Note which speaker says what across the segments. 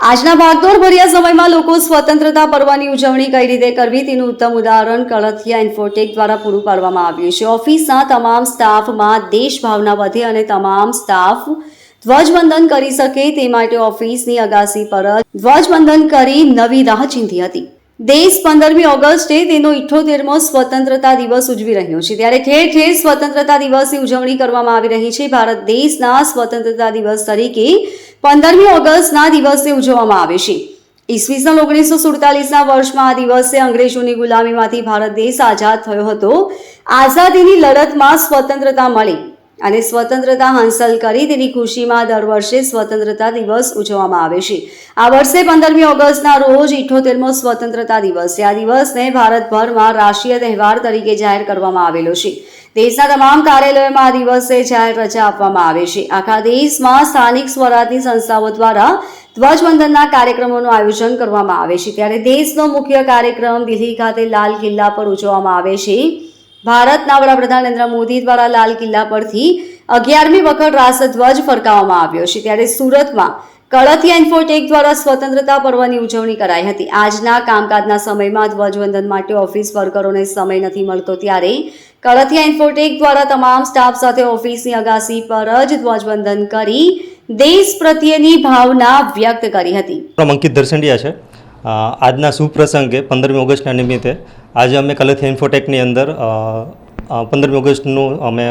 Speaker 1: આજના ભાગદોડ ભર્યા સમયમાં લોકો સ્વતંત્રતા પર્વની ઉજવણી કઈ રીતે કરવી તેનું ઉત્તમ ઉદાહરણ કળથિયા ઇન્ફોટેક દ્વારા પૂરું પાડવામાં આવ્યું છે. ઓફિસના તમામ સ્ટાફમાં દેશભાવના વધે અને તમામ સ્ટાફ ધ્વજવંદન કરી શકે તે માટે ઓફિસની અગાસી પર ધ્વજવંદન કરી નવી રાહ ચીંધી હતી. દેશ પંદરમી ઓગસ્ટે તેનો ઇઠ્ઠોતેરમો સ્વતંત્રતા દિવસ ઉજવી રહ્યો છે. ત્યારે ઠેર ઠેર સ્વતંત્રતા દિવસની ઉજવણી કરવામાં આવી રહી છે. ભારત દેશના સ્વતંત્રતા દિવસ તરીકે પંદરમી ઓગસ્ટના દિવસે ઉજવવામાં આવે છે. ઈસવીસન ઓગણીસો સુડતાલીસના વર્ષમાં આ દિવસે અંગ્રેજોની ગુલામીમાંથી ભારત દેશ આઝાદ થયો હતો. આઝાદીની લડતમાં સ્વતંત્રતા મળી. અને સ્વતંત્રતા હાંસલ કરી તેની ખુશીમાં દર વર્ષે સ્વતંત્રતા દિવસ ઉજવવામાં આવે છે. આ વર્ષે પંદરમી ઓગસ્ટના રોજ ઇઠોતેરમો સ્વતંત્રતા દિવસ આ દિવસને ભારતભરમાં રાષ્ટ્રીય તહેવાર તરીકે જાહેર કરવામાં આવેલો છે. દેશના તમામ કાર્યાલયોમાં આ દિવસે જાહેર રજા આપવામાં આવે છે. આખા દેશમાં સ્થાનિક સ્વરાજની સંસ્થાઓ દ્વારા ધ્વજવંદનના કાર્યક્રમોનું આયોજન કરવામાં આવે છે. ત્યારે દેશનો મુખ્ય કાર્યક્રમ દિલ્હી ખાતે લાલ કિલ્લા પર ઉજવવામાં આવે છે. ભારતના વડાપ્રધાન નરેન્દ્ર મોદી દ્વારા લાલ કિલ્લા પરથી અગિયારમી વખત રાષ્ટ્રધ્વજ ફરકાવવામાં આવ્યો છે. ત્યારે સુરતમાં કળથિયા ઇન્ફોટેક દ્વારા સ્વતંત્રતા પર્વની ઉજવણી કરાઈ હતી. આજના કામકાજના સમયમાં ધ્વજવંદન માટે ઓફિસ વર્કરોને સમય નથી મળતો. ત્યારે કળથિયા ઇન્ફોટેક દ્વારા તમામ સ્ટાફ સાથે ઓફિસની અગાસી પર જ ધ્વજવંદન કરી દેશ પ્રત્યેની ભાવના વ્યક્ત કરી હતી.
Speaker 2: અંકિત દર્શંડિયા છે. આજના સુપ્રસંગે પંદરમી ઓગસ્ટના નિમિત્તે આજે અમે કલથિયા ઇન્ફોટેકની અંદર પંદરમી ઓગસ્ટનું અમે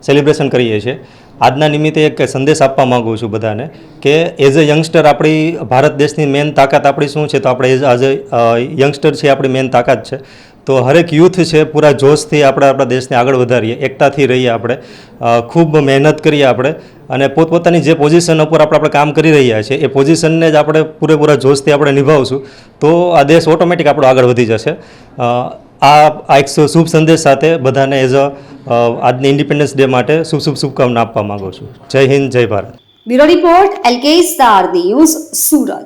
Speaker 2: સેલિબ્રેશન કરીએ છીએ. આજના નિમિત્તે એક સંદેશ આપવા માગું છું બધાને કે એઝ અ યંગસ્ટર આપણી ભારત દેશની મેન તાકાત આપણી શું છે? તો આપણે એઝ એઝ અ યંગસ્ટર છે આપણી મેન તાકાત છે. તો હરેક યુથ છે, પૂરા જોશથી આપણે આપણા દેશને આગળ વધારીએ, એકતાથી રહીએ આપણે. ખૂબ મહેનત કરીએ આપણે અને પોતપોતાની જે પોઝિશન ઉપર આપણે આપણે કામ કરી રહ્યા છીએ, એ પોઝિશનને જ આપણે પૂરેપૂરા જોશથી આપણે નિભાવશું. તો આ દેશ ઓટોમેટિક આપણો આગળ વધી જશે. આ આ એક શુભ સંદેશ સાથે બધાને એઝ અ આજની ઇન્ડિપેન્ડન્સ ડે માટે શુભ શુભ શુભકામના આપવા માગું છું. જય હિન્દ, જય Bharat.
Speaker 1: Bureau report L K star news, Surat.